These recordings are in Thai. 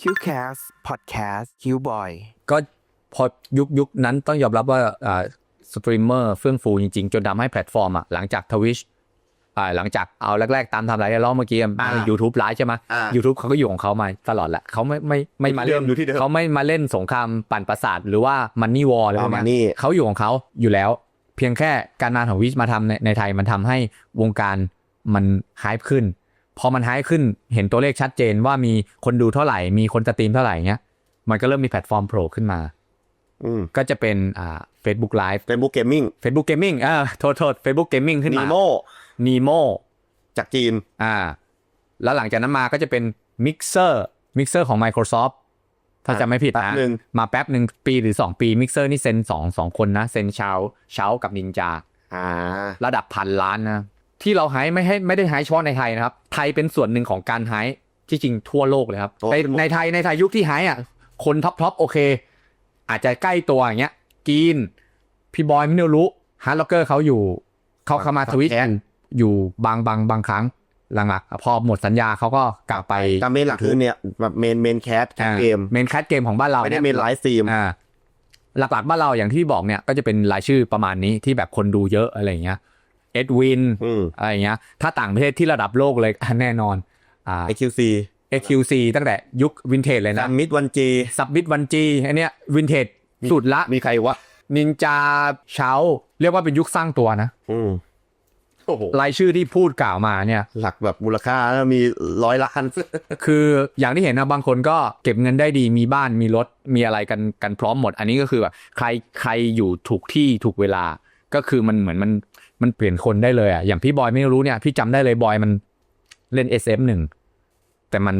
QCast Podcast Q Boy ก็พอยุคยุคนั้นต้องยอมรับว่าอ่าสตรีมเมอร์เฟื่องฟูจริง ๆ จนทำให้แพลตฟอร์มอะหลังจากทวิชอ่าหลังจากเอาแรก ๆ ตามทำไรล้อเมื่อกี้อ่ายูทูบไลฟ์ใช่ไหมอ่ายูทูบเขาก็อยู่ของเขามาตลอดแหละเขาไม่ไม่ไม่มาเล่เดินมอยู่ที่เดิมเขาไม่มาเล่นสงครามปั่นประสาทหรือว่ามันนี่วอลอะไรพวกอ่าเนี้ย Money เขาอยู่ของเขาอยู่แล้ว เพียงแค่การมาของวิชมาทำในในไทยมันทำให้วงการมันหายขึ้น พอมันหายขึ้นเห็นตัวเลขชัดเจนว่ามีคนดูเท่าไหร่ มีคนสตรีมเท่าไหร่เงี้ย มันก็เริ่มมีแพลตฟอร์มโผล่ขึ้นมาอืมก็จะเป็นอ่า Facebook Live Facebook Gaming Facebook Gaming อ่าโทษโทษ Facebook Gaming ขึ้นมา Nemo Nemo จากจีน อ่า แล้วหลังจากนั้นมาก็จะเป็น Mixer Mixer ของ Microsoft ถ้าจะไม่ผิดแป๊บนะหนึ่งมาแป๊บหนึ่งปีหรือ 2 ปี Mixer นี่เซ็นสองสองคนนะ เซ็นเชาเชากับนินจา อ่า ระดับพันล้านนะ ที่เราไฮไม่ให้ไม่ได้ไฮเฉพาะในไทยนะครับ ไทยเป็นส่วนหนึ่งของการไฮที่จริงทั่วโลกเลยครับโอ้ในเป็นหมดในไทยในไทยยุคที่ไฮอะ คนท็อปท็อปโอเค อาจจะใกล้ตัวอย่างเงี้ยกีนพี่บอยไม่รู้ฮาร์ดล็อกเกอร์เขาอยู่เขาเข้ามาทวิตอยู่บางบางบางครั้งหลังๆพอหมดสัญญาเขาก็กลับไปแต่เมนหลักคือเนี่ยแบบเมนเมนแคสเกมเมนแคสเกมของบ้านเราไม่ได้ยเมนไลฟ์สตรีมอ่าหลักๆบ้านเราอย่างที่บอกเนี่ยก็จะเป็นรายชื่อประมาณนี้ที่แบบคนดูเยอะอะไรอย่างเงี้ย เอ็ดวินอืมอะไรอย่างเงี้ย ถ้าต่างประเทศที่ระดับโลกเลยแน่นอนอ่า AQC XQC ตั้งแต่ยุควินเทจเลยซันะมมิดวันจีซับบิทวันจีอันเนี้ยวินเทจสุดละ มีใครวะ นินจาเช้า เรียกว่าเป็นยุคสร้างตัวนะอืมโอ้โหรายชื่อที่พูดกล่าวมาเนี่ย หลักแบบมูลค่าแล้วมีร้อยล้าน คืออย่างที่เห็นนะบางคนก็เก็บเงินได้ดีมีบ้านมีรถมีอะไรกันกันพร้อมหมด อันนี้ก็คือแบบใครใครอยู่ถูกที่ถูกเวลา ก็คือมันเหมือนมัน มันเปลี่ยนคนได้เลยอะอย่างพี่บอยไม่รู้เนี่ยพี่จำได้เลยบอยมันเล่น SF หนึ่งแต่มัน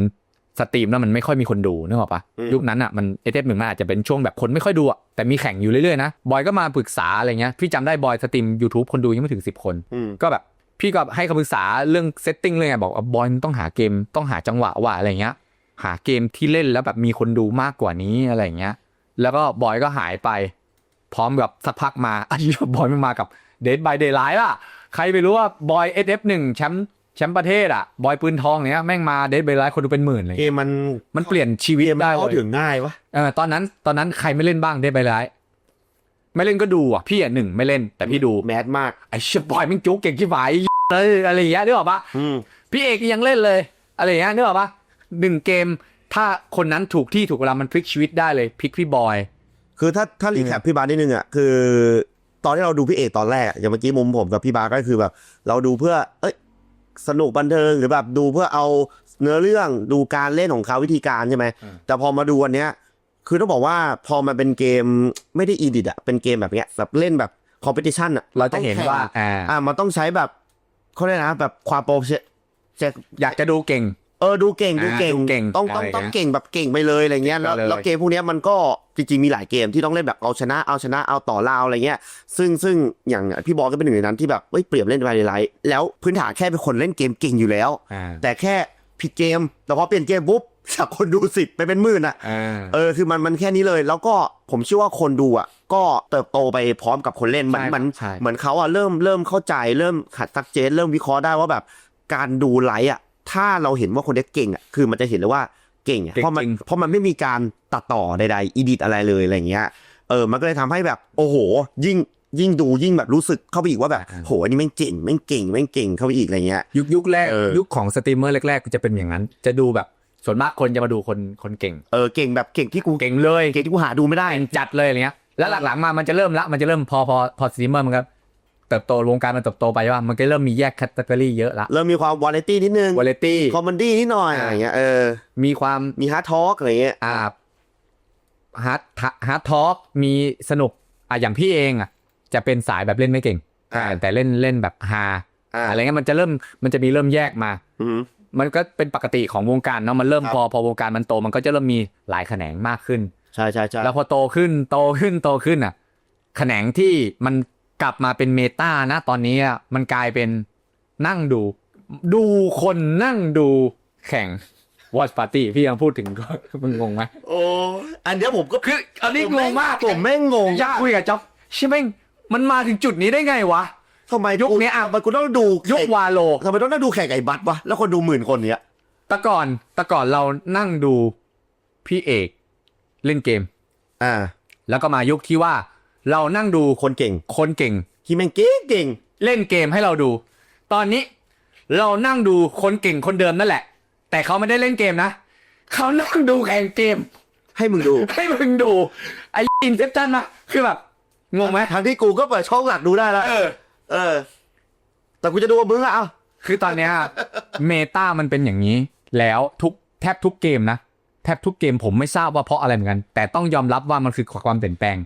สตรีมแล้วมันไม่ค่อยมีคนดูนึกออกปะอืมยุคนั้นอะมัน SF หนึ่งมันอาจจะเป็นช่วงแบบคนไม่ค่อยดูอะแต่มีแข่งอยู่เรื่อยๆนะบอยก็มาปรึกษาอะไรเงี้ยพี่จำได้บอยสตรีม YouTube คนดูยังไม่ถึงสิบคนอืมก็แบบพี่ก็ให้คำปรึกษาเรื่องเซตติ้งเลยไงบอกว่าบอยมันต้องหาเกมต้องหาจังหวะว่าอะไรเงี้ย หาเกมที่เล่นแล้วแบบมีคนดูมากกว่านี้อะไรเงี้ย แล้วก็บอยก็หายไป พร้อมกับสักพักมาอันนี้บอยมันมากับ Dead by Daylight ล่ะ ใครไปรู้ว่าบอย SF1 แชมป์แชมป์ประเทศอะ บอยปืนทองเนี้ยแม่งมา Dead by Daylight คนดูเป็นหมื่นเลยเกมมันมันเปลี่ยนชีวิตเกมมันได้เข้าเว้ยถึงง่ายวะเออตอนนั้นตอนนั้นใครไม่เล่นบ้าง Dead by Daylight ไม่เล่นก็ดูอะพี่อะหนึ่งไม่เล่นแต่พี่ดูแมสมาก ไอ้เชี่ยบอยแม่งจุกเก่งที่ไหวเลยอะไรอย่างเงี้ยนึกออกปะ อืม พี่เอกยังเล่นเลย อะไรอย่างเงี้ยนึกออกปะหนึ่งเกม ถ้าคนนั้นถูกที่ถูกเวลามันพลิกชีวิตได้เลยพลิกพี่บอย คือถ้าถ้ารีแคปพี่บาสนิดนึงอะคือ ตอนที่เราดูพี่เอกตอนแรกอะอย่างเมื่อกี้มุมผมกับพี่บาสก็คือแบบ เราดูเพื่อ เอ้ยสนุกบันเทิงหรือแบบดูเพื่อเอาเนื้อเรื่องดูการเล่นของเขาวิธีการใช่ไหมอืมแต่พอมาดูวันเนี้ย คือต้องบอกว่าพอมันเป็นเกมไม่ได้อีดิทอะเป็นเกมแบบเนี้ยแบบเล่นแบบคอมเพติชันอะเราจะเห็นว่าต้องแข่งอ่าอ่ามันต้องใช้แบบเขาเรียกนะแบบความโปรเชเชอยากจะดูเก่ง เออดูเก่งดูเก่ง อ่าดูเก่งต้องต้องอะไรต้องเงี้ยเก่งแบบเก่งไปเลยอะไรเงี้ยแล้วไปเลย แล้วเกมพวกเนี้ยมันก็จริงๆมีหลายเกมที่ต้องเล่นแบบเอาชนะเอาชนะเอาต่อราวอะไรเงี้ย ซึ่งซึ่งอย่างพี่บอลก็เป็นหนึ่งในนั้นที่แบบเอ้ยเปรียบเล่นไปไลท์แล้วพื้นฐานแค่เป็นคนเล่นเกมเก่งอยู่แล้ว อ่าแต่แค่ผิดเกมแต่พอเปลี่ยนเกมปุ๊บจากคนดูสิบไปเป็นหมื่นอะ อ่า เออคือมันมันแค่นี้เลยแล้วก็ผมเชื่อว่าคนดูอะก็เติบโตไปพร้อมกับคนเล่นเหมือนใช่เหมือนใช่ เหมือนเขาอะเริ่มเริ่มเข้าใจเริ่มขัดซักเจนเริ่มวิเคราะห์ได้ว่าแบบการดูไลฟ์อะ ถ้าเราเห็นว่าคนเนี้ยเก่งอะคือมันจะเห็นเลยว่าเก่งอะเก่งเพราะมันจริงเพราะมันไม่มีการตัดต่อใดๆอีดิทอะไรเลยอะไรเงี้ยเออมันก็เลยทำให้แบบโอ้โห ยิ่งยิ่งดูยิ่งแบบรู้สึกเข้าไปอีกว่าแบบโหอันนี้แม่งเจ๋งแม่งเก่งแม่งเก่งเข้าไปอีกอะไรเงี้ยยุคยุคแรกเออยุคของสตรีมเมอร์แรกๆจะเป็นอย่างนั้น จะดูแบบส่วนมากคนจะมาดูคนคนเก่งเออเก่งแบบเก่งที่กูเก่งเลยเก่งที่กูหาดูไม่ได้เก่งจัดเลยอะไรเงี้ยแล้วหลังๆมามันจะเริ่มละมันจะเริ่มพอพอพอสตรีมเมอร์มันก็ เติบโตวงการมันเติบโตไปว่ามันก็เริ่มมีแยกแคตตาล็อเยอะละเริ่มมีความวาไรตี้นิดนึงวาเลตี้คอมเมดี้นิดหน่อยอ่าอะไรเงี้ยเออมีความมีฮาร์ดทอล์กอะไรเงี้ยอ่าฮาร์ดฮาร์ดทอล์กมีสนุกอะอย่างพี่เองอะจะเป็นสายแบบเล่นไม่เก่งอ่าแต่เล่นเล่นแบบฮาอ่าอะไรเงี้ยมันจะเริ่มมันจะมีเริ่มแยกมาอืมมันก็เป็นปกติของวงการเนาะมันเริ่มครับพอพอวงการมันโต มันก็จะเริ่มมีหลายแขนงมากขึ้นใช่ใช่ใช่แล้วพอโตขึ้นโตขึ้นโตขึ้นอะแขนงที่มัน กลับมาเป็นเมตานะตอนนี้อะมันกลายเป็นนั่งดู ดูคนนั่งดูแข่งวอชปาร์ตี้พี่ยังพูดถึงก็มึงงงไหมโอ้อันเนี้ยผมก็คืออันนี้งงมากผมแม่งงงยากคุยกับจ๊อบใช่ไหมงมันมาถึงจุดนี้ได้ไงวะทำไมยุคเนี้ยอะมันกูต้องดูยุควาโลทำไมต้องนั่งดูแข่งไก่บัตรวะแล้วคนดูหมื่นคนเนี้ยแต่ก่อนแต่ก่อนเรานั่งดูพี่เอก เล่นเกม อ่า แล้วก็มายุคที่ว่า เรานั่งดูคนเก่ง คนเก่งที่แม่งเก่งเก่งเล่นเกมให้เราดู ตอนนี้เรานั่งดูคนเก่งคนเดิมนั่นแหละ แต่เขาไม่ได้เล่นเกมนะเขานั่งดูแข่งเกม ให้มึงดู ให้มึงดูไอ้อินเซปชันมาคือแบบงงไหมทั้งที่กูก็เปิดช่องหลักดูได้แล้ว เออ เออ แต่กูจะดูกับมึงอะเอาคือตอนเนี้ยเมตามันเป็นอย่างนี้ แล้วทุกแทบทุกเกมนะ แทบทุกเกมผมไม่ทราบว่าเพราะอะไรเหมือนกัน แต่ต้องยอมรับว่ามันคือความเปลี่ยนแปลง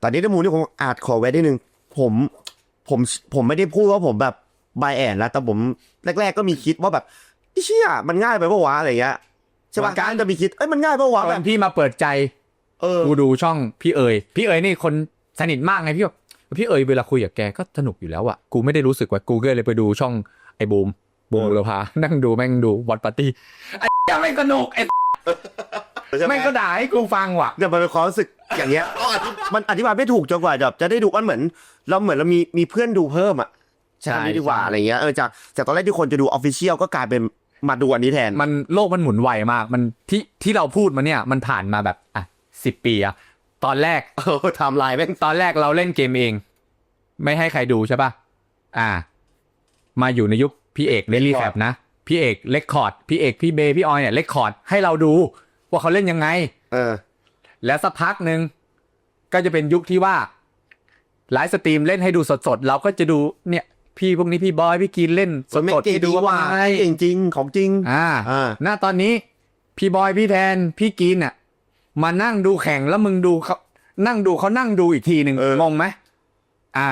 แต่นี้ในมูลที่ผมอาจขอแวะนิดนึงผมผมผมไม่ได้พูดว่าผมแบบบายแอนแล้วแต่ผมแรก ๆ ก็มีคิดว่าแบบไอ้เชี่ยมันง่ายไปปะวะอะไรเงี้ยใช่ปะเหมือนกันการจะมีคิดเอ้ยมันง่ายปะวะตแบอบนที่มาเปิดใจเออกูดูช่องพี่เอ๋ยพี่เอ๋ยนี่คนสนิทมากไงพี่แบบพี่เอ๋ยเวลาคุยกับแกก็สนุกอยู่แล้วอะกูไม่ได้รู้สึกว่ากูก็เลยไปดูช่องไอ้บูมบูมเออบุรพานั่งดูแม่งดูวอตปาร์ตี้ไอ้เหี้ยแม่งก็สนุกไอ้ ใช่ไหมแม่งก็ด่าให้กูฟังว่ะเนี่ยมันเป็นความรู้สึกอย่างเงี้ยมันอธิบายไม่ถูกจนกว่าแบบจะได้ดูมันเหมือน เราเหมือนเรามีมีเพื่อนดูเพิ่มอะใช่คำนี้ดีกว่าอะไรเงี้ยเออจากจากตอนแรกที่คนจะดูออฟฟิเชียลก็กลายเป็นมาดูอันนี้แทน มันโลกมันหมุนไวมาก มันที่ที่เราพูดมาเนี่ยมันผ่านมาแบบอะสิบปีอะตอนแรก เออไทม์ไลน์แม่งตอนแรกเราเล่นเกมเอง ไม่ให้ใครดูใช่ป่ะ อ่า มาอยู่ในยุคพี่เอกเล่นรีแคปนะ พี่เอกเลคคอร์ด พี่เอกพี่เบย์พี่ออยเนี่ยเลคคอร์ดให้เราดู ว่าเขาเล่นยังไง เออ แล้วสักพักหนึ่งก็จะเป็นยุคที่ว่าไลฟ์สตรีมเล่นให้ดูสดๆ เราก็จะดูเนี่ย พี่พวกนี้พี่บอย พี่กินเล่นสมันไม่ดๆเก่งให้ดูดีว่าว่าไงเก่งจริงของจริงอ่าอ่าหน้าตอนนี้ พี่บอยพี่แทนพี่กินอะมานั่งดูแข่งแล้วมึงดูเขานั่งดูเขานั่งดูอีกทีหนึ่งเอองงไหมอ่า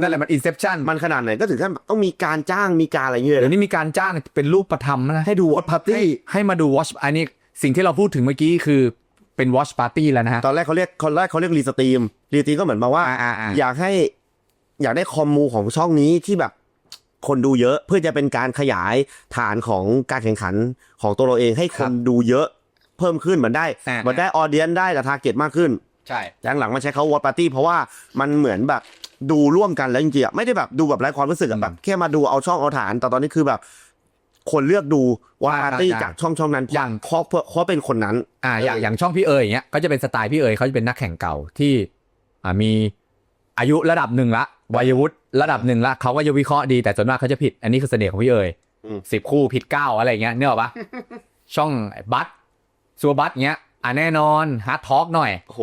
นั่นแหละมันอินเซปชันมันขนาดไหนก็ถึงขั้นต้องมีการจ้างมีการอะไรเงี้ยเดี๋ยวนี้มีการจ้างเป็นรูปประทับนะให้ดูวอตพาร์ให้ตี้ให้มาดูวอชอันนี้ สิ่งที่เราพูดถึงเมื่อกี้คือเป็นวอชปาร์ตี้แล้วนะฮะ ตอนแรกเขาเรียกคนแรกเขาเรียกรีสตรีมรีสตรีมก็เหมือนมาว่า อ่าอ่าอ่าอยากให้อยากได้คอมมูของช่องนี้ที่แบบคนดูเยอะเพื่อจะเป็นการขยายฐานของการแข่งขันของตัวเราเองให้คนดูเยอะเพิ่มขึ้นเหมือนได้อ่าเหมือนได้ออเดียนได้แต่ทาร์เก็ตมากขึ้น ใช่ หลังๆมาใช้เขาวอตปาร์ตี้เพราะว่ามันเหมือนแบบดูร่วมกันแล้วจริงๆอะไม่ได้แบบดูแบบไร้ความรู้สึกอะแบบแค่มาดูเอาช่องเอาฐานแต่ตอนนี้คือแบบ คนเลือกดูวอตปาร์ตี้จากช่องช่องนั้นเพราะเพราะเพราะเป็นคนนั้น อ่าอย่างอย่างช่องพี่เอ๋ยอย่างเงี้ยก็จะเป็นสไตล์พี่เอ๋ยเขาจะเป็นนักแข่งเก่าที่อ่ามีอายุระดับหนึ่งละวัยวุฒิระดับหนึ่งละเขาก็จะวิเคราะห์ดีแต่ส่วนมากเขาจะผิด อันนี้คือเสน่ห์ของพี่เอ๋ยอืมสิบคู่ผิดเก้าอะไรอย่างเงี้ยเนกอะปะช่องไอ้บัตซัวบัตเงี้ยอะแน่นอนฮาร์ดทอล์กหน่อยโอ้โห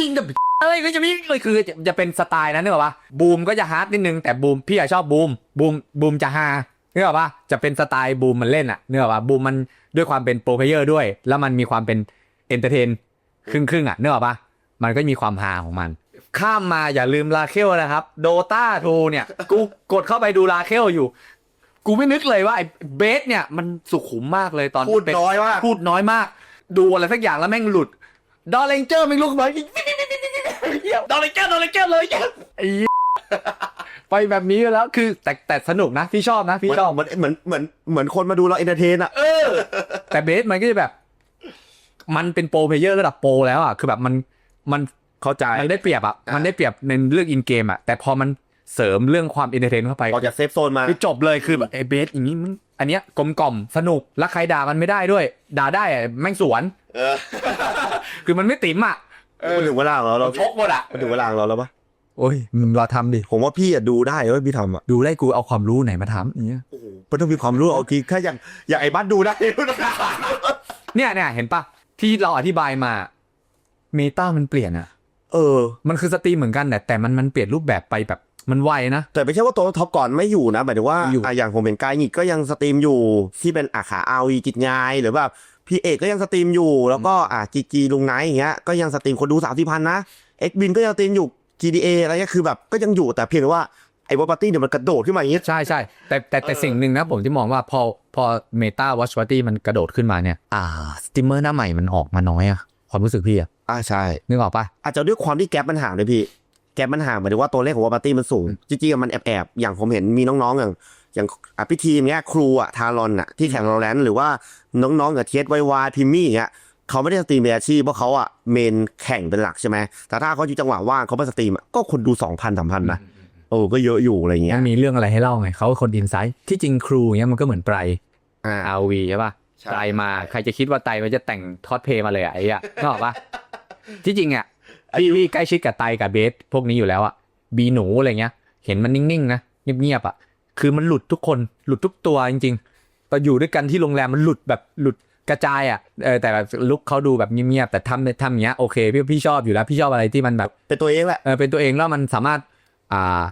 ยิงแบบอะไรก็จะมีเลยคือจะจะเป็นสไตล์นั้นเนกอะปะบูมก็จะฮาร์ดนิดนึงแต่บูมพี่อะชอบบูมบูมบูมจะฮา เนกอะปะจะเป็นสไตล์บูมมันเล่นอะเนกอะปะบูมมันด้วยความเป็นโปรเพลเยอร์ด้วย แล้วมันมีความเป็นเอนเตอร์เทนครึ่งครึ่งๆอะเนกอะปะมันก็มีความฮาของมัน ข้ามมาอย่าลืมลาเคลนะครับโดตาทูเนี่ย กูกดเข้าไปดูลาเคลอยู่ กูไม่นึกเลยว่าไอ้เบสเนี่ยมันสุขุมมากเลยตอนพูดเป็น้อยมากพูดน้อยมาก ดูอะไรสักอย่างแล้วแม่งหลุดดอลเลนเจอร์แม่งลุกมาเหี้ยดอลเลนเจอร์ดอลเลนเจอร์เลยไอ้เหี้ย ไปแบบนี้แล้วคือแต่แต่สนุกนะพี่ชอบนะพี่ชอบเหมือนเหมือนเหมือนเหมือนคนมาดูเราเอนเตอร์เทนอะเออแต่เบสมันก็จะแบบ มันเป็นโปรเพลเยอร์ระดับโปรแล้วอะคือแบบมันมันเข้าใจมันได้เปรียบอะมันได้เปรียบในเรื่องอินเกมอะแต่พอมันเสริมเรื่องความเอนเตอร์เทนเข้าไปออกจากเซฟโซนมาคือจบเลยคือแบบไอ้เบสอย่างนี้มึงอันเนี้ยกลมกล่อมสนุกแล้วใครด่ามันไม่ได้ด้วย ด่าได้อะแม่งสวนเออคือมันไม่ติ๋มอะมันถึงเวลาของเราเราชกหมดอะมันถึงเวลาของเราแล้วปะ โอ้ยมึงรอทำดิ ผมว่าพี่อะดูได้เว้ยพี่ทำอะดูได้กูเอาความรู้ไหนมาทำอย่างเงี้ยมันต้องมีความรู้เอาทีแค่อย่างอย่างไอ้บัสดูได้ เนี่ยเนี่ยเห็นปะที่เราอธิบายมาเมตามันเปลี่ยนอะเออ มันคือสตรีมเหมือนกันแต่แต่มันมันเปลี่ยนรูปแบบไปแบบมันไวนะ แต่ไม่ใช่ว่าตัวท็อปก่อนไม่อยู่นะหมายถึงว่าอยู่ อะอย่างผมเป็นกายหงิกก็ยังสตรีมอยู่ที่เป็นอาขาอาวีกิจงายหรือแบบพี่เอกก็ยังสตรีมอยู่ แล้วก็อะจีจีลุงไนท์อย่างเงี้ยก็ยังสตรีมคนดูสามสี่พันนะเอ็กบินก็ยังสตรีมอยู่ GDA อะไรเงี้ยคือแบบก็ยังอยู่แต่เพียงแต่ว่าไอ้วอปาร์ตี้เนี่ยมันกระโดดขึ้นมาอย่างงี้ใช่ใช่แต่แต่แต่เออสิ่งหนึ่งนะผมที่มองว่าพอพอเมตาวอชปาร์ตี้มันกระโดดขึ้นมาเนี่ยอ่าสตรีมเมอร์หน้าใหม่มันออกมาน้อยอะความรู้สึกพี่อะอ่าใช่ นึกออกปะอาจจะด้วยความที่แกลบมันห่างเลยพี่ แกลบมันห่างหมายถึงว่าตัวเลขของวอปาร์ตี้มันสูง จริงๆอะมันแอบๆ อย่างผมเห็นมีน้องๆ อย่างอย่างอะพี่ทีมเนี้ยครูอะทารอนอะที่แข่งโรแลนหรือว่าน้องๆกับเทียสไววายพิมมี่อย่างเงี้ย เขาไม่ได้สตรีมเป็นอาชีพเพราะเขาอะเมนแข่งเป็นหลักใช่ไหมแต่ถ้าเขาอยู่จังหวะว่างเขาไปสตรีมอะก็คนดูสองพันสามพันนะโอ้ก็เยอะอยู่อะไรเงี้มัยนมีเรื่องอะไรให้เล่าไงเขาคนอินไซต์ที่จริงครูเนี้ยมันก็เหมือนไตรอ่าอาวีใช่ปะใช่ไตรมาใครจะคิดว่าไตรมันจะแต่งทอดเพลย์มาเลยอะไอ้อะนึกออกปะที่จริงอะพี่พี่ใกล้ชิดกับไตรกับเบสพวกนี้อยู่แล้วอะบีหนูอะไรเงี้ย เห็นมันนิ่งๆนะเงียบๆอะคือมันหลุดทุกคนหลุดทุกตัวจริงๆตอนอยู่ด้วยกันที่โรงแรมมันหลุดแบบหลุด กระจายอะเออแต่แบบลุกเขาดูแบบเงียบๆแต่ทำทำอย่างเงี้ยโอเคพี่พี่ชอบอยู่แล้วพี่ชอบอะไรที่มันแบบเป็นตัวเองแหละเออเป็นตัวเองแล้วมันสามารถอ่า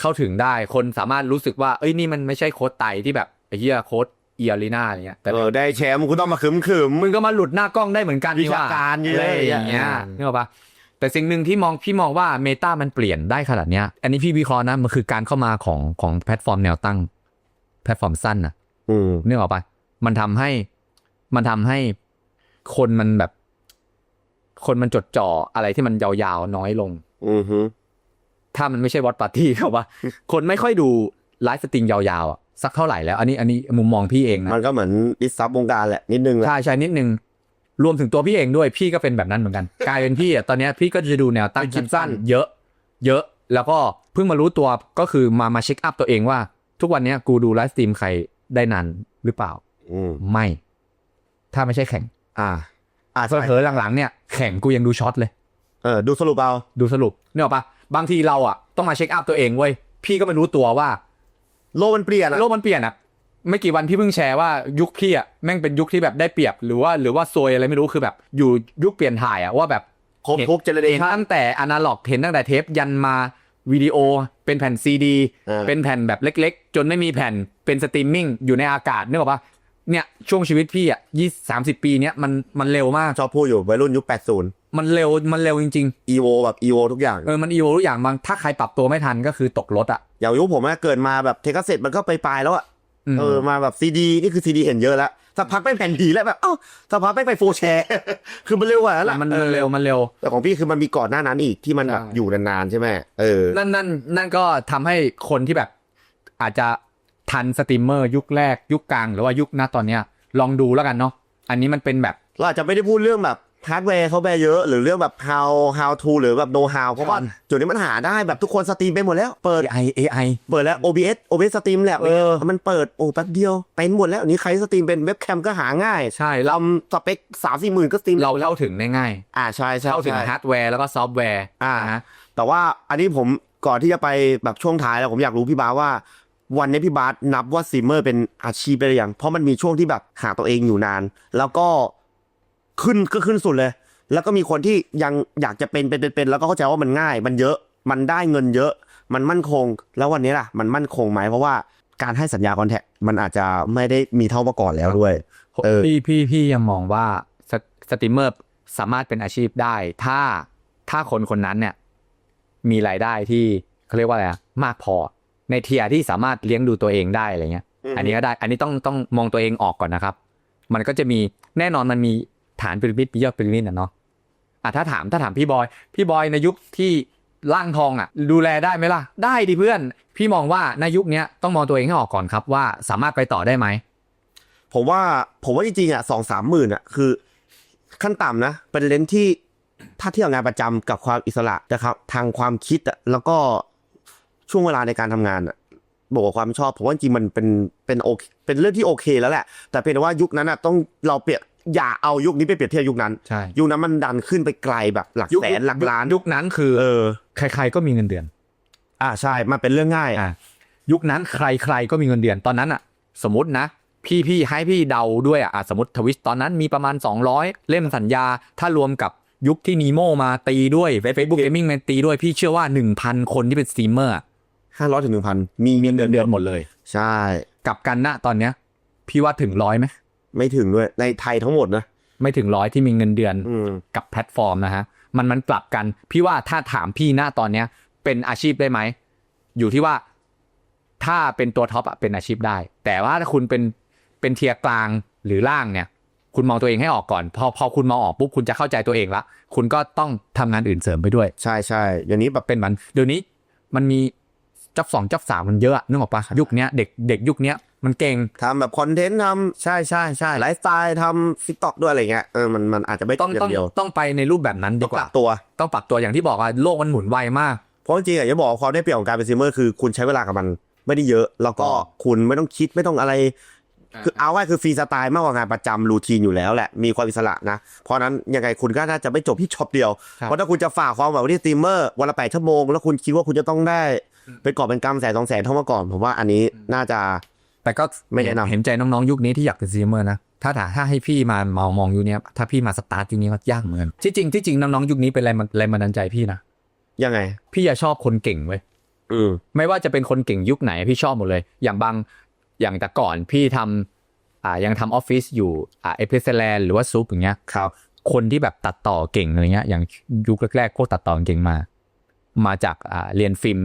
เข้าถึงได้คนสามารถรู้สึกว่า เอ้ยนี่มันไม่ใช่โค้ดไตที่แบบไอ้เหี้ยโค้ดเอียรีนาอะไรเงี้ยแต่เออได้แชมป์คุณต้องมาขึมขึมมึงก็มาหลุดหน้ากล้องได้เหมือนกันวิชาการเยอะอะไรอย่างเงี้ยอืมนึกออกปะแต่สิ่งหนึ่งที่มองพี่มองว่าเมตามันเปลี่ยนได้ขนาดเนี้ย อันนี้พี่วิเคราะห์นะมันคือการเข้ามาของของแพลตฟอร์มแนวตั้ง แพลตฟอร์มสั้นนะอืมนึกออกปะมันทำให้ มันทำให้คนมันแบบ คนมันจดจ่ออะไรที่มันยาวๆน้อยลง อือฮึถ้ามันไม่ใช่วอตปาร์ตี้ครับว่า คนไม่ค่อยดูไลฟ์สตรีมยาวๆอะสักเท่าไหร่แล้ว อันนี้อันนี้มุมมองพี่เองนะมันก็เหมือนดิสซับวงการแหละนิดนึงแหละใช่ใช่นิดนึงรวมถึงตัวพี่เองด้วยพี่ก็เป็นแบบนั้นเหมือนกัน กลายเป็นพี่อะตอนเนี้ยพี่ก็จะดูแนวตั้งคลิปสั้น เยอะ เยอะ แล้วก็เพิ่งมารู้ตัวก็คือมามาเช็คอัพตัวเองว่า ทุกวันเนี้ยกูดูไลฟ์สตรีมใครได้นานหรือเปล่าอืมไม่ ถ้าไม่ใช่แข่งอ่าอ่าเผลอๆหลังๆเนี่ยแข่งกูยังดูช็อตเลย เออดูสรุปเอาดูสรุปเนี่ยหรอกปะบางทีเราอะต้องมาเช็คอัพตัวเองเว้ยพี่ก็ไม่รู้ตัวว่า โลกมันเปลี่ยนอะโลกมันเปลี่ยนอะไม่กี่วันพี่เพิ่งแชร์ว่ายุคพี่อะแม่งเป็นยุคที่แบบได้เปรียบหรือว่าหรือว่าซวยอะไรไม่รู้คือแบบ อยู่ยุคเปลี่ยนถ่ายอะว่าแบบครบทุกเจเนเรเห็นชันตั้งแต่อนาล็อกเห็นตั้งแต่เทปยันมาวิดีโอเป็นแผ่นซีดีเออเป็นแผ่นแบบเล็ก ๆ จนไม่มีแผ่นเป็นสตรีมมิ่งอยู่ในอากาศนึกออกปะ เนี่ยช่วงชีวิตพี่อะยี่สามสิบปีเนี้ยมันมันเร็วมาก ชอบพูดอยู่วัยรุ่นยุค80มันเร็วมันเร็วจริงอีโวแบบอีโวทุกอย่าง ๆเออมันอีโวทุกอย่างบางถ้าใครปรับตัวไม่ทันก็คือตกรถอะอย่างยุคผมอะเกิดมาแบบเทคเซ็ตมันก็ไปปลายแล้วอะมเออมาแบบซีดีนี่คือซีดีเห็นเยอะแล้วสักพักไม่งแผ่นดีแล้วแบบเอ้าสักพักไม่งไปโฟร์แชร์ คือมันเร็วกว่าแล้วล่ะมันออเร็วมันเร็ว แต่ของพี่คือมันมีก่อนหน้านั้นอีกที่มันแบบใช่ อยู่นานๆใช่ไหมเออ นั่นนั่นนั่นก็ทำให้คนที่แบบอาจจะ ทันสตรีมเมอร์ยุคแรกยุคกลางหรือว่ายุคณตอนเนี้ยลองดูแล้วกันเนาะอันนี้มันเป็นแบบเราอาจจะไม่ได้พูดเรื่องแบบฮาร์ดแวร์เขาแบร์เยอะหรือเรื่องแบบ how how to หรือแบบ know how เพราะว่าใช่จุดนี้มันหาได้แบบทุกคนสตรีมไปหมดแล้ว เปิด AI AI เปิดแล้ว OBS OBS สตรีมแลบเออมันเปิดโอ้แป๊บเดียวเป็นหมดแล้วอันนี้ใครสตรีมเป็นเว็บแคมก็หาง่าย ใช่เราทำสเปคสามสี่หมื่นก็สตรีมเราเข้าถึงได้ง่าย อ่าใช่ใช่เข้าถึงใช่ฮาร์ดแวร์แล้วก็ซอฟต์แวร์อ่านะแต่ว่าอันนี้ผมก่อนที่จะไปแบบช่วงท้ายแล้วผมอยากรู้พี่บาสว่า วันนี้พี่บาสนับว่าซีเมอร์เป็นอาชีพได้หรือยัง เพราะมันมีช่วงที่แบบหาตัวเองอยู่นาน แล้วก็ขึ้นก็ขึ้นสุดเลย แล้วก็มีคนที่ยังอยากจะเป็นเป็นเป็นเป็นแล้วก็เข้าใจว่ามันง่าย มันเยอะ มันได้เงินเยอะ มันมั่นคง แล้ววันนี้ล่ะ มันมั่นคงไหมเพราะว่าการให้สัญญาคอนแทคมันอาจจะไม่ได้มีเท่าเมื่อก่อนแล้วด้วยเออพี่พี่พี่ยังมองว่าสสตรีมเมอร์สามารถเป็นอาชีพได้ ถ้าถ้าคนคนนั้นเนี่ย มีรายได้ที่เขาเรียกว่าอะไรอะมากพอ ในเทียร์ที่สามารถเลี้ยงดูตัวเองได้อะไรเงี้ยอือฮึอันนี้ก็ได้ อันนี้ต้องต้องมองตัวเองออกก่อนนะครับ มันก็จะมีแน่นอนมันมีฐานพีระมิดมียอดพีระมิดนะเนาะอะถ้าถามถ้าถามพี่บอย พี่บอยในยุคที่ร่างทองอะ ดูแลได้ไหมล่ะ ได้ดิเพื่อน พี่มองว่าในยุคเนี้ยต้องมองตัวเองให้ออกก่อนครับว่าสามารถไปต่อได้ไหมผมว่าผมว่าจริงๆอะสองสามหมื่นอะคือ ขั้นต่ำนะ เป็นเลนส์ที่ถ้าเทียบงานประจำกับความอิสระนะครับ ทางความคิดอะแล้วก็ ช่วงเวลาในการทำงานอะบวกกับความชอบผมว่าจริงๆมันเป็นเป็นโอเคเป็นเรื่องที่โอเคแล้วแหละ แต่เป็นแต่ว่ายุคนั้นอะต้องเราเปรียบอย่าเอายุคนี้ไปเปรียบเทียบยุคนั้นใช่ยุคนั้นมันดันขึ้นไปไกลแบบหลักแสนหลักล้านยุคนั้นคือเออใคร ๆก็มีเงินเดือน อ่าใช่มันเป็นเรื่องง่ายอะยุคนั้นใคร ๆก็มีเงินเดือนตอนนั้นอะ สมมตินะ พี่พี่ให้พี่เดาด้วยอะอะสมมติทวิชตอนนั้นมีประมาณ 200 เล่มสัญญา ถ้ารวมกับยุคที่นีโมมาตีด้วย Facebook Gaming มาตีด้วยพี่เชื่อว่า 1,000 คนที่เป็นสตรีมเมอร์อะ ห้าร้อยถึงหนึ่งพันมีมีเงินเดือนหมดเลย ใช่ กลับกันนะตอนเนี้ย พี่ว่าถึงร้อยไหมไม่ถึงด้วยในไทยทั้งหมดนะไม่ถึงร้อยที่มีเงินเดือนอืมกับแพลตฟอร์มนะฮะมันมันกลับกัน พี่ว่าถ้าถามพี่หน้าตอนเนี้ย เป็นอาชีพได้ไหมอยู่ที่ว่าถ้าเป็นตัวท็อปอะเป็นอาชีพได้ แต่ว่าถ้าคุณเป็นเป็นเทียร์กลางหรือล่างเนี่ย คุณมองตัวเองให้ออกก่อน พอพอคุณมองออกปุ๊บคุณจะเข้าใจตัวเองละคุณก็ต้องทำงานอื่นเสริมไปด้วย ใช่ใช่อย่างนี้แบบ เป็นมันเดี๋ยวนี้มันมี จับสองจับสามมันเยอะอะนึกออกปะยุคเนี้ยเด็กเด็กยุคเนี้ยมันเก่งทำแบบคอนเทนต์ทใช่ใช่ใช่ำไลฟ์สไตล์ทำซิกต็อกด้วยอะไรเงี้ยเออมันมันอาจจะไม่ต้องย่าต้องเดียวต้องไปในรูปแบบนั้นดีต้องกปว่ารับตัวต้องปรับตัวอย่างที่บอกอะโลกมันหมุนไวมากเพราะจริงๆอะจะบอกว่าความได้เปรียบของการเป็นซีเมอร์คือคุณใช้เวลากับมันไม่ได้เยอะ แล้วก็อ๋อคุณไม่ต้องคิดไม่ต้องอะไร คือเอาไว้คือฟรีสไตล์มากกว่างานประจำรูทีนอยู่แล้วแหละมีความอิสระนะเพราะฉะนั้นยังไงคุณก็น่าจะไม่จบที่ช็อปเดียวครับเพราะถ้าคุณจะฝากความหวังไว้ที่สตรีมเมอร์วันละแปดชั่วโมงแล้วคุณคิดว่าคุณจะต้องได้ เป็นกอบเป็นกำแสนสองแสนเท่าเมื่อก่อน ผมว่าอันนี้น่าจะ แต่ก็ไม่แนะนำเห็นใจน้องๆ ยุคนี้ที่อยากเป็นสตรีมเมอร์นะ ถ้าถาถ้าให้พี่มามามองยุคเนี้ยถ้าพี่มาสตาร์ทยุคนี้ก็ยากเหมือนกันที่จริงที่จริงน้องๆยุคนี้เป็นแรงมันแรงบันดาลใจพี่นะยังไง พี่จะชอบคนเก่งเว้ยอืมไม่ว่าจะเป็นคนเก่งยุคไหนพี่ชอบหมดเลย อย่างบางอย่างแต่ก่อนพี่ทำอ่ายังทำออฟฟิศอยู่อ่าเอพิเซแลนหรือว่าซูปอย่างเงี้ยครับคนที่แบบตัดต่อเก่งอะไรเงี้ยอย่างยุคแรกๆพวกตัดต่อเก่งมา มาจากอ่าเรียนฟิล์ม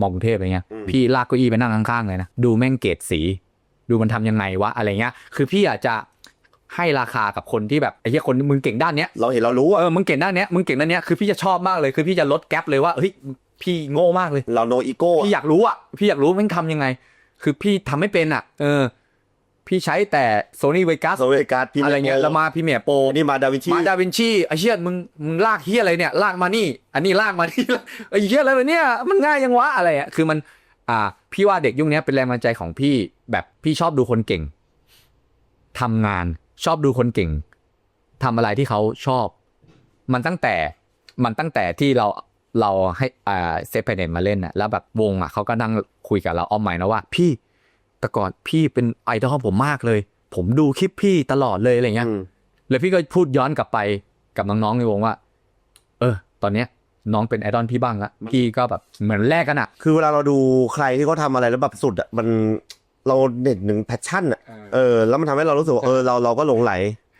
มอกรุงเทพอะไรเงี้ยอืมพี่ลากเก้าอี้ไปนั่งข้างๆเลยนะดูแม่งเกรดสี ดูมันทำยังไงวะอะไรเงี้ยคือพี่อาจจะให้ราคากับคนที่แบบไอ้เหี้ยคนมึงเก่งด้านเนี้ยเราเห็นเรารู้ว่าเออมึงเก่งด้านเนี้ยมึงเก่งด้านเนี้ยคือพี่จะชอบมากเลยคือพี่จะลดแกลบเลยว่าเฮ้ยพี่โง่มากเลย เราโนอีโก้พี่อยากรู้อะพี่อยากรู้แม่งทำยังไง คือพี่ทำไม่เป็นอะ เออ พี่ใช้แต่ Sony Vegas โซเวการ์ดพิมพ์อะไรเงี้ยแล้วมาพี่เมียโปรนี่มาดาวินชีมาดาวินชีไอ้เชี่ยมึงมึงลากเฮียอะไรเนี่ยลากมานี่ อันนี้ลากมานี่ไอ้เฮียอะไรวะเนี่ยมันง่ายยังวะอะไรอะคือมัน อ่า พี่ว่าเด็กยุคนี้เป็นแรงบันดาลใจของพี่แบบพี่ชอบดูคนเก่งทำงานชอบดูคนเก่งทำอะไรที่เขาชอบ มันตั้งแต่มันตั้งแต่ที่เราเราให้อ่าเซฟเพเนตมาเล่นน่ะแล้วแบบวงอะเขาก็นั่งคุยกับเราอ้อมใหม่นะว่า พี่ แต่ก่อนพี่เป็นไอดอลผมมากเลย ผมดูคลิปพี่ตลอดเลยอะไรเงี้ยอืมแล้วพี่ก็พูดย้อนกลับไปกับน้องๆในวงว่า เออ ตอนเนี้ยน้องเป็นไอดอลพี่บ้างละพี่ก็แบบเหมือนแลกกันอะคือเวลาเราดูใครที่เขาทำอะไรแล้วแบบสุดอะมันเราเด่นหนึ่งแพชชั่นอะเออแล้วมันทำให้เรารู้สึกว่าเออเราเราก็หลงไหล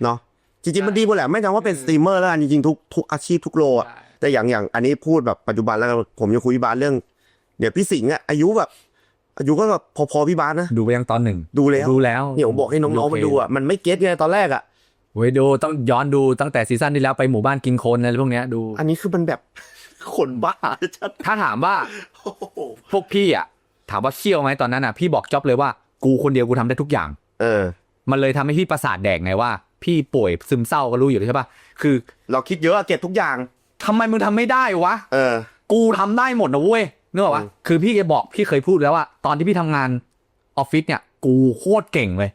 เนาะจริงๆมันดีหมดแหละไม่จำว่าเป็นสตรีมเมอร์แล้วกันจริงๆทุกทุกอาชีพทุกโลอะแต่อย่างอย่างอันนี้พูดแบบปัจจุบันแล้วกันผมจะคุยพี่บาสเรื่อง เดี๋ยวพี่สิงห์อะอายุแบบ อายุก็แบบพอๆพี่บาสนะ ดูไปยังตอนหนึ่งดูแล้วดูแล้วเนี่ยผมบอกให้น้องๆมาดูอะมันไม่เก็ตไงตอนแรกอะเว้ยดูต้องย้อนดูตั้งแต่ซีซั่นที่แล้วไปหมู่บ้านกินคนอะไรพวกเนี้ยดู อันนี้คือมันแบบคนบ้าชัดถ้าถามว่าโอ้โหพวกพี่อะ ถามว่าเชี่ยวไหมตอนนั้นอะพี่บอกจ็อบเลยว่ากูคนเดียวกูทำได้ทุกอย่าง เออ มันเลยทำให้พี่ประสาทแดกไงว่า พี่ป่วยซึมเศร้าก็รู้อยู่แล้วใช่ปะคือ เราคิดเยอะอะเก็บทุกอย่างทำไมมึงทำไม่ได้วะเออ กูทำได้หมดนะเว้ย นึกออกปะอืมคือพี่จะบอกพี่เคยพูดแล้วว่าตอนที่พี่ทำงานออฟฟิศเนี่ย กูโคตรเก่งเลย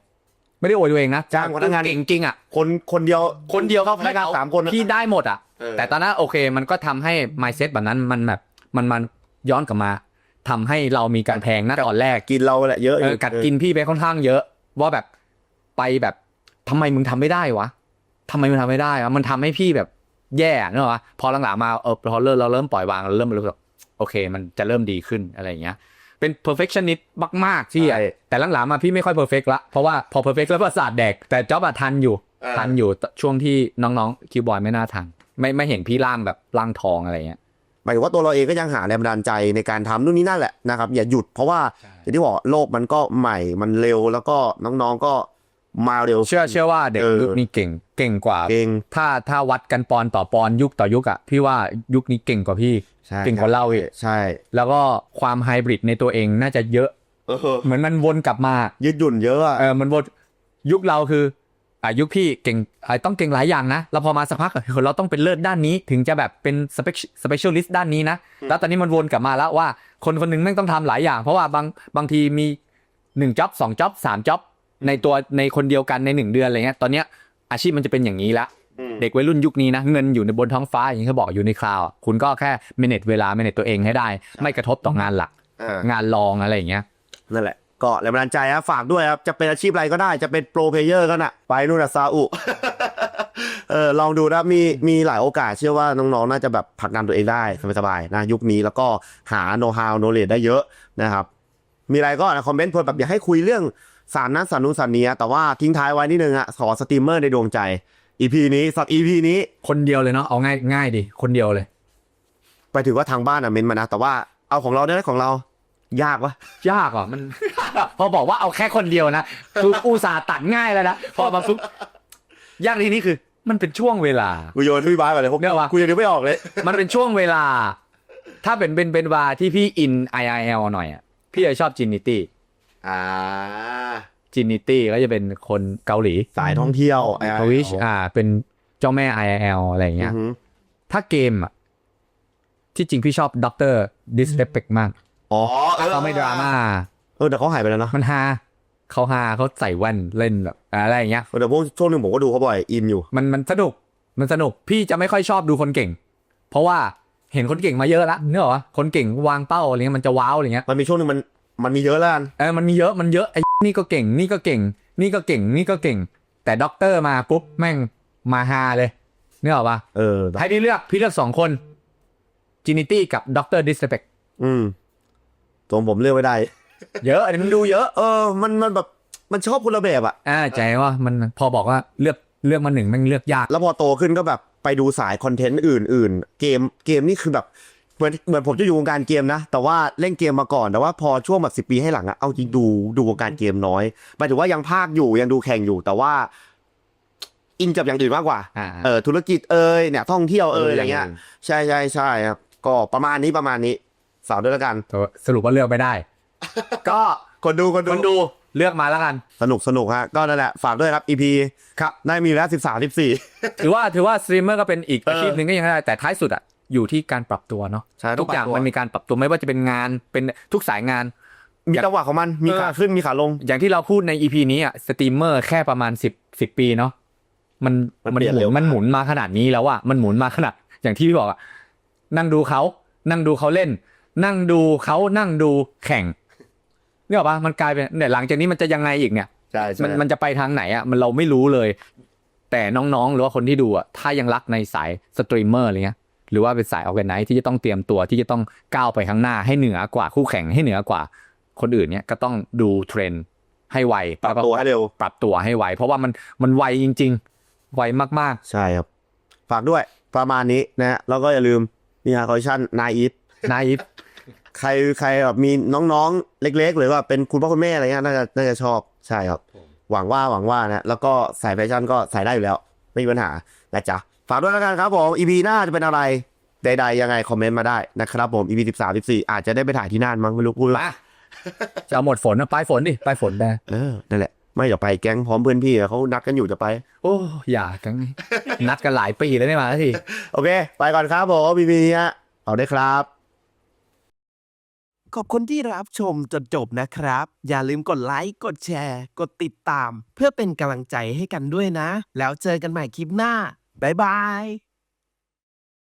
ไม่ได้อวยตัวเองนะจ้างพนักงานเก่งจริงอะคนคนเดียวคนเดียวเข้าพนักงานสามคนนะพี่ได้หมดอะเออแต่ตอนนั้นโอเค มันก็ทำให้ mindset แบบนั้นมันแบบมันมันย้อนกลับมาทำให้เรามีการแพงนะตอนแรกกินเราแหละเยอะเออกัดกินพี่ไปค่อนข้างเยอะ ว่าแบบไปแบบทำไมมึงทำไม่ได้วะทำไมมึงทำไม่ได้วะมันทำให้พี่แบบแย่เนอะวะพอหลังๆมาเออพอเริ่มเราเริ่มปล่อยวางเราเริ่มรู้สึก โอเค มันจะเริ่มดีขึ้นอะไรอย่างเงี้ย เป็น perfectionist มากๆที่อะแต่หลังๆมาพี่ไม่ค่อย perfect ละเพราะว่าพอ perfect แล้วประสาทแดก แต่จ๊อบอะทันอยู่ทันอยู่ช่วงที่น้องๆคิวบอยไม่น่าทันไม่ไม่เห็นพี่ร่างแบบร่างทองอะไรเงี้ยหมายถึงว่าตัวเราเองก็ยังหาแรงบันดาลใจในการทำนู่นนี่นั่นแหละนะครับอย่าหยุดเพราะว่าอย่างที่บอกโลกมันก็ใหม่มันเร็วแล้วก็น้องๆก็มาเร็วเชื่อเชื่อว่าเด็กเออยุคนี้เก่งเก่งกว่าเก่งถ้าถ้าวัดกันปอนต่อปอนยุคต่อยุคอะพี่ว่ายุคนี้เก่งกว่าพี่ใช่ เก่งกว่าเราอีกใช่ แล้วก็ความไฮบริดในตัวเองน่าจะเยอะเออเหมือนมันวนกลับมา ยืดหยุ่นเยอะอะเออมันวนยุคเราคืออะยุคพี่เก่งอะต้องเก่งหลายอย่างนะแล้วพอมาสักพักอะเราต้องเป็นเลิศด้านนี้ ถึงจะแบบเป็นสเปสเปเชียลิสต์ด้านนี้นะแล้วตอนนี้มันวนกลับมาแล้วว่าคนคนหนึ่งแม่งต้องทำหลายอย่าง เพราะว่าบางบางทีมีหนึ่งจ็อบสองจ็อบสามจ็อบในตัวในคนเดียวกันในหนึ่งเดือนอะไรเงี้ยตอนเนี้ยอาชีพมันจะเป็นอย่างนี้ละอืม เด็กวัยรุ่นยุคนี้นะเงินอยู่ในบนท้องฟ้าอย่างที่เขาบอกอยู่ในคลาวด์อะคุณก็แค่ manage เวลา manage ตัวเองให้ได้ ไม่กระทบต่องานหลักอ่างานรองอะไรอย่างเงี้ยนั่นแหละก็แรงบันดาลใจครับฝากด้วยครับ จะเป็นอาชีพอะไรก็ได้จะเป็นโปรเพลเยอร์ก็น่ะ ไปนู่นน่ะซาอุเออลองดูนะมีมีหลายโอกาสเชื่อว่าน้องๆ น่าจะแบบผลักดันตัวเองได้สบายๆนะยุคนี้แล้วก็หาโน้ตฮาวโนเลดได้เยอะนะครับ มีอะไรก็นะคอมเมนต์เพื่อแบบอยากให้คุยเรื่องสารนั้นสารนู้นสารนี้แต่ว่าทิ้งท้ายไว้นิดนึงอะขอสตรีมเมอร์ในดวงใจ EP นี้สัก EP นี้คนเดียวเลยเนาะเอาง่ายง่ายดิคนเดียวเลย ไปถือว่าทางบ้านอะเมนต์มานะแต่ว่าเอาของเราได้ไหมของเรา ยากวะยากอะมัน พอบอกว่าเอาแค่คนเดียวนะคืออุตส่าห์ตัดง่ายแล้วนะพอมาปุ๊บยากทีนี้คือ มันเป็นช่วงเวลา กูโยนให้พี่บ้านไปเลยพวกเนี่ยว่ะกูยังนึกไม่ออกเลย มันเป็นช่วงเวลา ถ้าเป็นเป็นเป็นวาที่พี่อิน IIL หน่อยอะพี่จะชอบจินนิตี้อ่า จินนิตี้ก็จะเป็นคนเกาหลีสายท่องเที่ยวทวิชอ่า เป็นเจ้าแม่ IIL อะไรอย่างเงี้ยอือหือถ้าเกมอะที่จริงพี่ชอบด็อกเตอร์ดิสเ p ปกมาก อ๋อเออเขาไม่ดราม่า เออแต่เขาหายไปแล้วเนาะมันฮาเขาฮาเขาใส่แว่นเล่นแบบอะไรอย่างเงี้ยแต่พวกช่วงหนึ่งผมก็ดูเขาบ่อยอินอยู่ มันมันสนุกมันสนุกพี่จะไม่ค่อยชอบดูคนเก่ง เพราะว่าเห็นคนเก่งมาเยอะละเนกอะวะคนเก่งวางเป้าอะไรเงี้ยมันจะว้าวอะไรเงี้ยมันมีช่วงหนึ่งมัน มันมีเยอะแล้วกันเออมันมีเยอะมันเยอะไอ้นี่ก็เก่ง นี่ก็เก่ง นี่ก็เก่ง นี่ก็เก่ง แต่ด็อกเตอร์มาปุ๊บแม่งมาฮาเลยเนกอะปะเออให้พี่เลือกพี่เลือกสองคนจินิตี้กับด็อกเตอร์ดิสเปกอืมตัวผมเลือกไม่ได้ เยอะอันนี้มันดูเยอะ เออ มันมันแบบมันชอบคนละแบบอะอ่าใจว่ามันพอบอกว่าเลือกเลือกมาหนึ่งแม่งเลือกยาก แล้วพอโตขึ้นก็แบบไปดูสายคอนเทนต์อื่น ๆ เกมเกมนี่คือแบบ เหมือนเหมือนผมจะอยู่วงการเกมนะ แต่ว่าเล่นเกมมาก่อนแต่ว่าพอช่วงแบบสิปีให้หลังอะเอาจริงดูดูวงการเกมน้อยหมายถึงว่ายังภาคอยู่ยังดูแข่งอยู่ แต่ว่า อินกับอย่างอื่นมากกว่าอ่าเออธุรกิจเอยเนี่ยท่องเที่ยวเอยอะไรเงี้ยใช่ใช่ใช่ครับก็ประมาณนี้ประมาณนี้ฝากด้วยแล้วกันแต่ว่าสรุปว่าเลือกไม่ได้ ก็คนดูคนดูคนดูเลือกมาแล้วกัน สนุกสนุกฮะก็นั่นแหละฝากด้วยครับ EP ครับได้มีแล้วสิบสามสิบสี่ถือว่าถือว่าสตรีมเมอร์ก็เป็นอีกเอออาชีพหนึ่งก็ยังได้แต่ท้ายสุดอะ อยู่ที่การปรับตัวเนาะใช่ต้ทุองกอย่างปรับตัวมันมีการปรับตัวไม่ว่าจะเป็นงานเป็นทุกสายงาน มีจังหวะของมันมีเออขาขึ้นมีขาลง อย่างที่เราพูดใน EP นี้อะสตรีมเมอร์แค่ประมาณสิบสิบปีเนาะมันมันมันเปลี่ยนหมุเร็นวมันหมุนมาขนาดนี้แล้วอะมันหมุนมาขนาด อย่างที่พี่บอกอะนั่งดูเขานั่งดูเขาเล่น นั่งดูเขานั่งดูแข่งเนี่ยหรอกปะมันกลายเป็นเนี่ยหลังจากนี้มันจะยังไงอีกเนี่ยใช่ใช่มันมันจะไปทางไหนอะมันเราไม่รู้เลย แต่น้องๆ หรือว่าคนที่ดูอะถ้ายังรักในสายสตรีมเมอร์อะไรเงี้ย หรือว่าเป็นสายออแกไนที่จะต้องเตรียมตัวที่จะต้องก้าวไปข้างหน้าให้เหนือกว่าคู่แข่งให้เหนือกว่า คนอื่นเนี่ยก็ต้องดูเทรนด์ให้ไวปรับตัวให้เร็วปรับตัวให้ไวเพราะว่ามันมันไวจริง ๆ ไวมากใช่ครับ ฝากด้วยประมาณนี้นะฮะแล้วก็อย่าลืมนี่ฮะคอลเลคชันนายอีฟๆนายฟใครใครแบบมีน้องๆ เล็ก ๆ หรือว่าเป็นคุณพ่อคุณแม่อะไรเงี้ยน่าจะน่าจะชอบใช่ครับ หวังว่าหวังว่านะแล้วก็สายแฟชั่นก็ใส่ได้อยู่แล้ว ไม่มีปัญหานะจ๊ะ ฝากด้วยแล้วกันครับผม EP หน้าจะเป็นอะไรใดๆยังไงคอมเมนต์มาได้นะครับผม EP สิบสามสิบสี่อาจจะได้ไปถ่ายที่น่านมั้งไม่รู้พูดละมาจะเอาหมดฝนอะปลายฝนดิปลายฝนได้เออนั่นแหละไม่เดี๋ยวไปแก๊งพร้อมเพื่อนพี่อะเขานัดกันอยู่จะไป โอ้อย่ากันนัดกันหลายปีแล้วไม่มาสักทีโอเค ไปก่อนครับผม EP นี้ฮะเอาได้ครับ ขอบคุณที่รับชมจนจบนะครับ อย่าลืมกดไลค์ กดแชร์ กดติดตาม เพื่อเป็นกำลังใจให้กันด้วยนะ แล้วเจอกันใหม่คลิปหน้า บ๊ายบาย